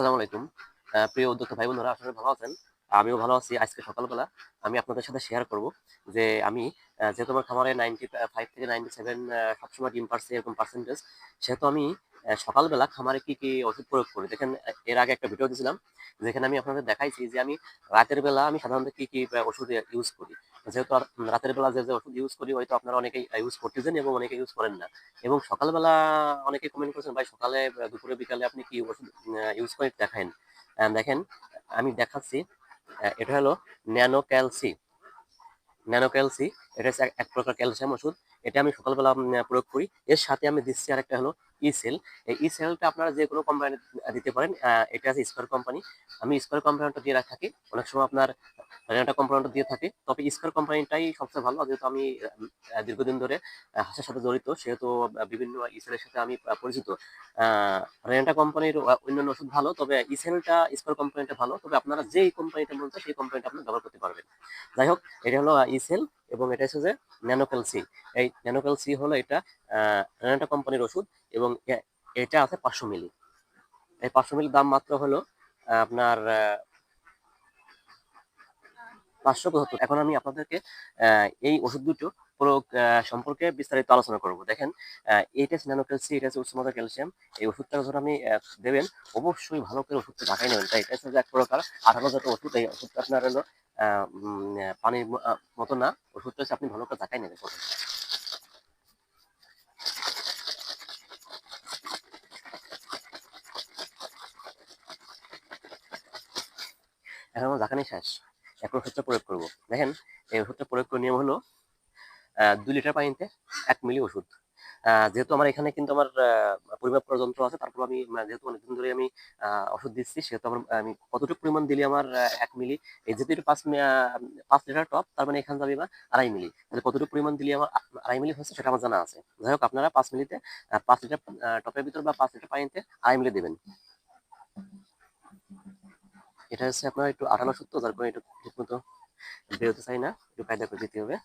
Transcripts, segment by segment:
আসসালামু আলাইকুম। প্রিয় উদ্যোক্তা ভাই বোনেরা আপনারা ভালো আছেন? আমিও ভালো আছি আজকে সকালবেলা। আমি আপনাদের সাথে শেয়ার করব যে আমি আহ, যেহেতু আমার খামারে নাইনটি ফাইভ থেকে নাইনটি সেভেন সবসময় ডিম পারছে এরকম পার্সেন্টেজ সেহেতু আমি সকালবেলা খামারে কি কি ওষুধ প্রয়োগ করি। দেখেন এর আগে একটা ভিডিও দিয়েছিলাম যেখানে আমি আপনাদের দেখাইছি যে আমি রাতের বেলা আমি সাধারণত কি কি ওষুধ ইউজ করি। যেহেতু আর রাতের বেলা যে যে ওষুধ ইউজ করি, হয়তো আপনারা অনেকেই ইউজ করতেছেন এবং অনেকে ইউজ করেন না। এবং সকালবেলা অনেকে কমেন্ট করেছেন, ভাই, সকালে দুপুরে, বিকালে আপনি কি ওষুধ ইউজ করে দেখেন। দেখেন, আমি দেখাচ্ছি এটা হলো ন্যানো ক্যালসি ন্যানো ক্যালসি এটা হচ্ছে এক- প্রকার ক্যালসিয়াম ওষুধ। এটা আমি সকালবেলা প্রয়োগ করি। এর সাথে আমি দিচ্ছি আরেকটা হলো ই সেল, এই ই সেলটা আপনারা যে কোনো কোম্পানি দিতে পারেন এটা আছে স্কোয়ার কোম্পানি আমি স্কোয়ার কোম্পানিটা দিয়ে থাকি। অনেক সময় আপনার রেনাটা কোম্পানিটা দিয়ে থাকে। তবে স্কোয়ার কোম্পানিটাই সবচেয়ে ভালো। যেহেতু আমি দীর্ঘদিন ধরে হাঁসের সাথে জড়িত, সেহেতু বিভিন্ন ইসেলের সাথে আমি পরিচিত। রেনাটা কোম্পানির অন্যান্য ওষুধ ভালো, তবে ইসেলটা স্কোয়ার কোম্পানিটা ভালো। তবে আপনারা যেই কোম্পানিটা বলতে সেই কোম্পানিটা আপনি ব্যবহার করতে পারবেন। যাই হোক, এটা হলো ইসেল এবং এটা হচ্ছে যে ন্যানোক্যালসি এই ন্যানোক্যালসি হলো এটা রেনাটা কোম্পানির ওষুধ এবং এটা আছে পাঁচশো মিলি। এই পাঁচশো মিলির দাম মাত্র হলো আপনার পাঁচশো পঁচাত্তর। এখন আমি আপনাদেরকে এই ওষুধ দুটো প্রয়োগ সম্পর্কে বিস্তারিত আলোচনা করব। দেখেন আহ, এইটা হচ্ছে ন্যানোক্যালসি এটা হচ্ছে উচ্চমাত্রার ক্যালসিয়াম এই ওষুধটা যখন আপনি দেবেন অবশ্যই ভালো করে ওষুধটা ঢাকাই নেবেন। তাই এটা হচ্ছে এক প্রকার আঠারো জাতীয় ওষুধ। এই ওষুধটা আপনার হলো পানির মতো না। ওষুধটা হচ্ছে আপনি ভালো করে ঢাকাই নেবেন এখন আমার ঢাকানি শেষ। এখন ওষুধটা প্রয়োগ করব। দেখেন, এই ওষুধটা প্রয়োগ করার নিয়ম হলো দুই লিটার পানিতে এক মিলি ওষুধ। যেহেতু আমার এখানে কিন্তু আমার পরিমাপ করার যন্ত্র আছে, তারপর আমি যেহেতু অনেকদিন ধরে আমি ওষুধ দিচ্ছি, সেহেতু আমার, আমি কতটুকু পরিমাণ দিলে আমার এক মিলি, এই যেহেতু এটা পাঁচ পাঁচ লিটার টপ, তার মানে এখানে যাবে বা আড়াই মিলি। তাহলে কতটুকু পরিমাণ দিলে আমার আড়াই মিলি হচ্ছে সেটা আমার জানা আছে। যাই হোক, আপনারা পাঁচ মিলিতে পাঁচ লিটার টপের ভিতর বা পাঁচ লিটার পানিতে আড়াই মিলি দেবেন। এটা হচ্ছে আপনার একটু আঠানো সত্য যার কারণে একটু ঠিক মতো বেরোতে চাই না একটু কায়দা করে দিতে হবে।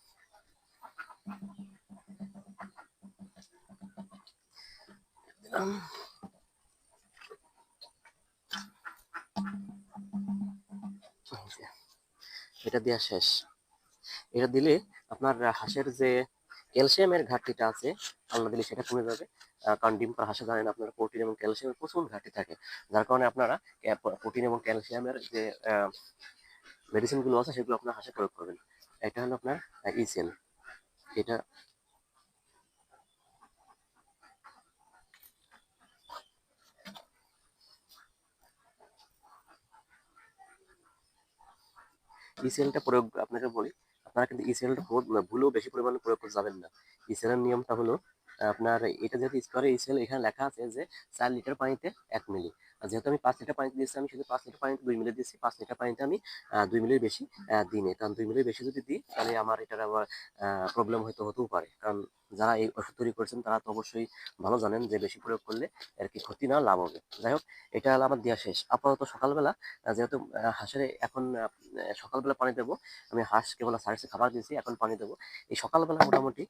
যে, এটা দেওয়া শেষ। এটা দিলে আপনার হাঁসের যে ক্যালসিয়ামের ঘাটতিটা আছে আল্লাহ দিলে সেটা কমে যাবে। কারণ ডিম পাড়া হাঁসে জানেন আপনার, প্রোটিন এবং ক্যালসিয়ামের প্রচুর ঘাটতি থাকে। যার কারণে আপনারা প্রোটিন এবং ক্যালসিয়ামের যে মেডিসিনগুলো আছে, সেগুলো আপনার হাঁসে প্রয়োগ করবেন। এটা হলো আপনার ইসেল। এটা ইসেলটা প্রয়োগ আপনাকে বলি আপনারা কিন্তু ইসেলটা ভুলেও বেশি পরিমাণে প্রয়োগ করে যাবেন না। ইসিএলের নিয়মটা হলো, আপনার এটা যেহেতু স্কোয়ারে ইসিএল এখানে লেখা আছে যে চার লিটার পানিতে এক মিলি। আর যেহেতু আমি পাঁচ লিটার পানিতে দিচ্ছি আমি শুধু পাঁচ লিটার পানিতে দুই মিলি দিচ্ছি পাঁচ লিটার পানিতে আমি দুই মিলির বেশি দিই। কারণ দুই মিলির বেশি যদি দিই, তাহলে আমার এটার আবার প্রবলেম হয়তো হতেও পারে। কারণ যারা এই ওষুধ তৈরি করেছেন, তারা তো অবশ্যই ভালো জানেন যে বেশি প্রয়োগ করলে আর কি ক্ষতি না লাভ হবে। যাই হোক, এটা হলো আমার দেওয়া শেষ। আপাতত সকালবেলা যেহেতু হাঁসের এখন সকালবেলা পানি দেবো, আমি হাঁস কেবল সার্ভিসে খাবার দিয়েছি, এখন পানি দেবো। এই সকালবেলা মোটামুটি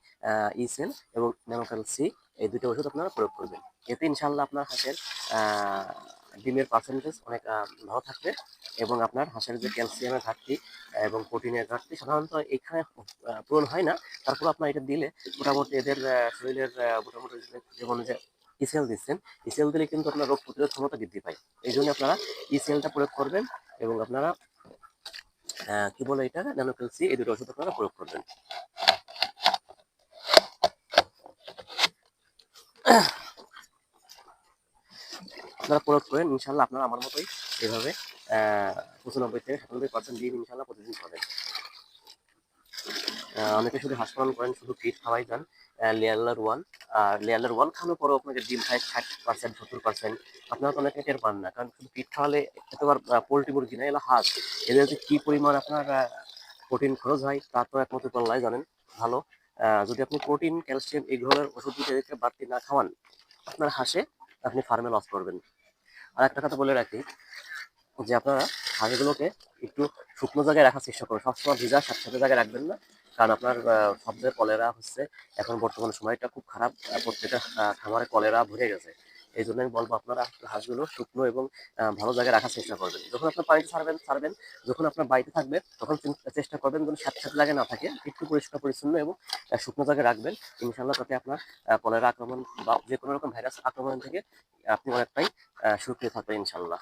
ইসেল এবং নেমোকাল সি, এই দুটো ওষুধ আপনারা প্রয়োগ করবেন। এতে ইনশাল্লাহ আপনার হাঁসের ডিমের পার্সেন্টেজ অনেক ভালো থাকবে এবং আপনার হাঁসের যে ক্যালসিয়ামের ঘাটতি এবং প্রোটিনের ঘাটতি সাধারণত এখানে পূরণ হয় না। তারপর আপনার এটা দিলে মোটামুটি এদের শরীরের মোটামুটি যেমন যে ইসেল দিচ্ছেন ইসেল দিলে কিন্তু আপনার রোগ প্রতিরোধ ক্ষমতা বৃদ্ধি পায়। এই জন্য আপনারা ইসেলটা প্রয়োগ করবেন এবং আপনারা কি বলে এটা ন্যানোক্যালসি এই দুটো ওষুধ আপনারা প্রয়োগ করবেন। আপনারা প্রয়োগ করেন, ইনশাল্লাহ আপনারা আমার মতোই এভাবে পঁচানব্বই থেকে সাতানব্বই পার্সেন্ট ডিম ইনশাল্লাহ প্রতিদিন পাবেন। অনেকে শুধু হাঁস পালন করেন, শুধু ফিট খাওয়াই যান। লেয়ার ওয়ান আর লেয়ার ওয়ান খাওয়ানোর পরেও আপনাকে ডিম খায় ষাট পার্সেন্ট সত্তর পার্সেন্ট আপনারা তো অনেকে টের পান না, কারণ শুধু ফিট খাওয়ালে এতবার পোলট্রি মুরগি না এগুলো হাঁস। এদের যে কি পরিমাণ আপনার প্রোটিন খরচ হয় তা তো একমাত্র পাল্লাই জানেন, ভালো। যদি আপনি প্রোটিন ক্যালসিয়াম এই ধরনের ওষুধ দিতে বাড়তি না খাওয়ান, আপনার হাঁসে আপনি ফার্মে লস করবেন। আর একটা কথা বলে রাখি যে আপনারা হাঁসগুলোকে একটু শুকনো জায়গায় রাখার চেষ্টা করুন। সবসময় ভিজা সাথে জায়গায় রাখবেন না। কারণ আপনার শব্দের কলেরা হচ্ছে এখন বর্তমান সময়টা খুব খারাপ। প্রত্যেকটা খামারে কলেরা ভরে গেছে। এই জন্য আমি বলব আপনারা হাঁসগুলো শুকনো এবং ভালো জায়গায় রাখার চেষ্টা করবেন। যখন আপনার পানিতে ছাড়বেন ছাড়বেন, যখন আপনার বাড়িতে থাকবে, তখন চেষ্টা করবেন যেন স্যাঁত স্যাঁত লাগে না থাকে, একটু পরিষ্কার পরিচ্ছন্ন এবং শুকনো জায়গায় রাখবেন। ইনশাল্লাহ তাতে আপনার কলেরা আক্রমণ বা যে কোনো রকম ভাইরাস আক্রমণ থেকে আপনি অনেকটাই সুরক্ষিত থাকবেন ইনশাল্লাহ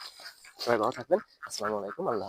সবাই ভালো থাকবেন। আসসালামু আলাইকুম। আল্লাহ